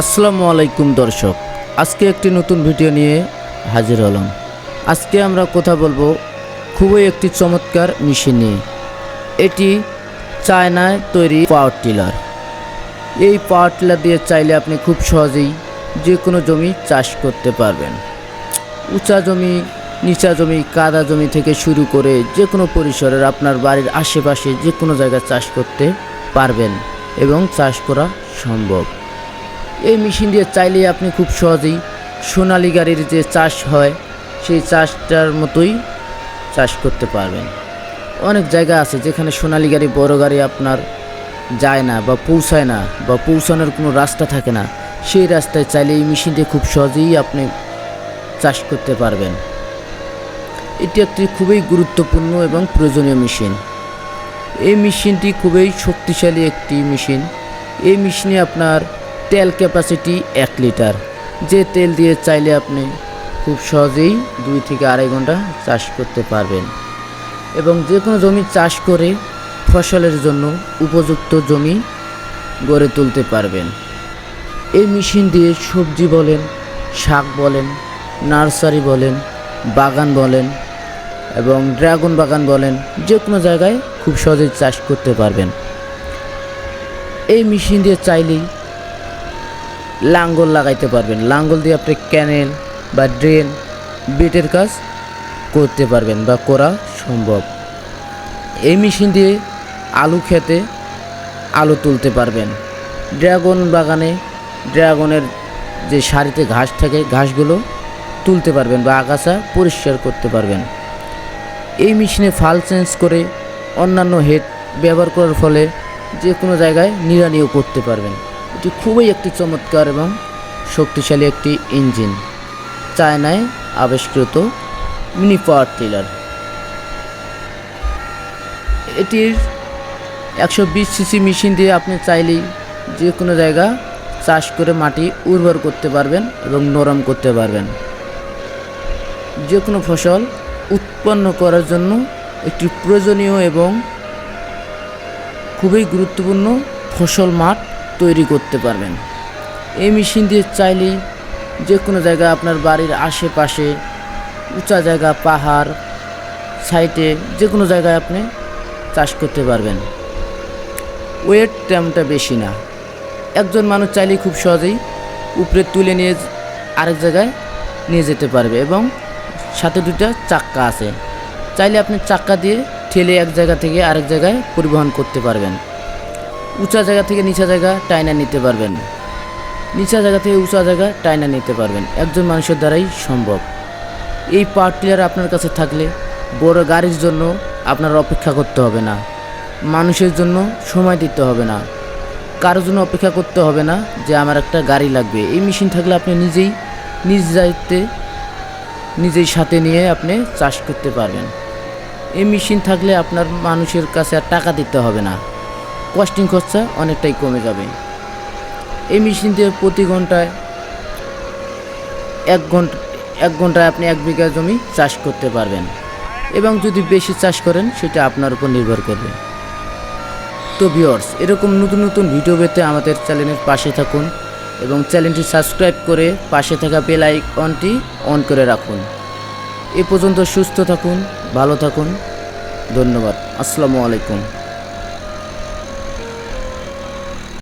আসসালামু আলাইকুম দর্শক, আজকে একটি নতুন ভিডিও নিয়ে হাজির হলাম। আজকে আমরা কথা বলব খুবই একটি চমৎকার মেশিন নিয়ে। এটি চায়নায় তৈরি পাওয়ার টিলার। এই পাওয়ার টিলার দিয়ে চাইলে আপনি খুব সহজেই যে কোনো জমি চাষ করতে পারবেন। উঁচা জমি, নিচা জমি, কাদা জমি থেকে শুরু করে যে কোনো পরিসরের আপনার বাড়ির আশেপাশে যে কোনো জায়গায় চাষ করতে পারবেন এবং চাষ করা সম্ভব। এই মেশিন দিয়ে চাইলে আপনি খুব সহজেই সোনালি গাড়ির যে চাষ হয়, সেই চাষটার মতোই চাষ করতে পারবেন। অনেক জায়গা আছে যেখানে সোনালি গাড়ি, বড় গাড়ি আপনার যায় না বা পৌঁছায় না বা পৌঁছানোর কোনো রাস্তা থাকে না। সেই রাস্তায় চাইলে এই মেশিন দিয়ে খুব সহজেই আপনি চাষ করতে পারবেন। এটি একটি খুবই গুরুত্বপূর্ণ এবং প্রয়োজনীয় মেশিন। এই মেশিনটি খুবই শক্তিশালী একটি মেশিন। এই মেশিনে আপনার তেল ক্যাপাসিটি এক লিটার যে তেল দিয়ে চাইলে আপনি খুব সহজেই দুই থেকে আড়াই ঘণ্টা চাষ করতে পারবেন। এবং যে কোনো জমি চাষ করে ফসলের জন্য উপযুক্ত জমি গড়ে তুলতে পারবেন। এই মেশিন দিয়ে সবজি বলেন, শাক বলেন, নার্সারি বলেন, বাগান বলেন এবং ড্রাগন বাগান বলেন, যে কোনো জায়গায় খুব সহজেই চাষ করতে পারবেন। এই মেশিন দিয়ে চাইলেই লাঙ্গল লাগাইতে পারবেন। লাঙ্গল দিয়ে আপনি ক্যানেল বা ড্রেন, বেটের কাজ করতে পারবেন বা করা সম্ভব। এই মেশিন দিয়ে আলু খেতে আলু তুলতে পারবেন। ড্রাগন বাগানে ড্রাগনের যে সারিতে ঘাস থাকে, ঘাসগুলো তুলতে পারবেন বা আগাছা পরিষ্কার করতে পারবেন। এই মেশিনে ফাল চেঞ্জ করে অন্যান্য হেড ব্যবহার করার ফলে যে কোনো জায়গায় নিড়ানিও করতে পারবেন। এটি খুবই একটি চমৎকার এবং শক্তিশালী একটি ইঞ্জিন, চায়নায় আবিষ্কৃত মিনি পাওয়ার টিলার। এটির একশো বিশ সিসি মেশিন দিয়ে আপনি চাইলেই যে কোনো জায়গা চাষ করে মাটি উর্বর করতে পারবেন এবং নরম করতে পারবেন। যে কোনো ফসল উৎপন্ন করার জন্য একটি প্রয়োজনীয় এবং খুবই গুরুত্বপূর্ণ ফসল মাঠ তৈরি করতে পারবেন। এই মেশিন দিয়ে চাইলেই যে কোনো জায়গা আপনার বাড়ির আশেপাশে উঁচা জায়গা, পাহাড়, সাইটে যে কোনো জায়গায় আপনি চাষ করতে পারবেন। ওয়েট তেমনটা বেশি না। একজন মানুষ চাইলেই খুব সহজেই উপরে তুলে নিয়ে আরেক জায়গায় নিয়ে যেতে পারবে এবং সাথে দুটা চাক্কা আছে। চাইলে আপনি চাক্কা দিয়ে ঠেলে এক জায়গা থেকে আরেক জায়গায় পরিবহন করতে পারবেন। উঁচা জায়গা থেকে নিচা জায়গা টাইনা নিতে পারবেন। নিচা জায়গা থেকে উঁচা জায়গা টাইনা নিতে পারবেন। একজন মানুষের দ্বারাই সম্ভব। এই পাওয়ার টিলার আপনার কাছে থাকলে বড় গাড়ির জন্য আপনার অপেক্ষা করতে হবে না। মানুষের জন্য সময় দিতে হবে না। কারোর জন্য অপেক্ষা করতে হবে না যে আমার একটা গাড়ি লাগবে। এই মেশিন থাকলে আপনি নিজেই, নিজ দায়িত্বে নিজেই সাথে নিয়ে আপনি চাষ করতে পারবেন। এই মেশিন থাকলে আপনার মানুষের কাছে আর টাকা দিতে হবে না। কস্টিং খরচা অনেকটাই কমে যাবে। এই মেশিন দিয়ে প্রতি ঘন্টায় এক ঘণ্টা, এক ঘন্টায় আপনি এক বিঘা জমি চাষ করতে পারবেন এবং যদি বেশি চাষ করেন, সেটা আপনার উপর নির্ভর করবে। তো ভিওর্স এরকম নতুন নতুন ভিডিও পেতে আমাদের চ্যানেলের পাশে থাকুন এবং চ্যানেলটি সাবস্ক্রাইব করে পাশে থাকা বেল আইকনটি অন করে রাখুন। এ পর্যন্ত সুস্থ থাকুন, ভালো থাকুন, ধন্যবাদ। আসসালামু আলাইকুম।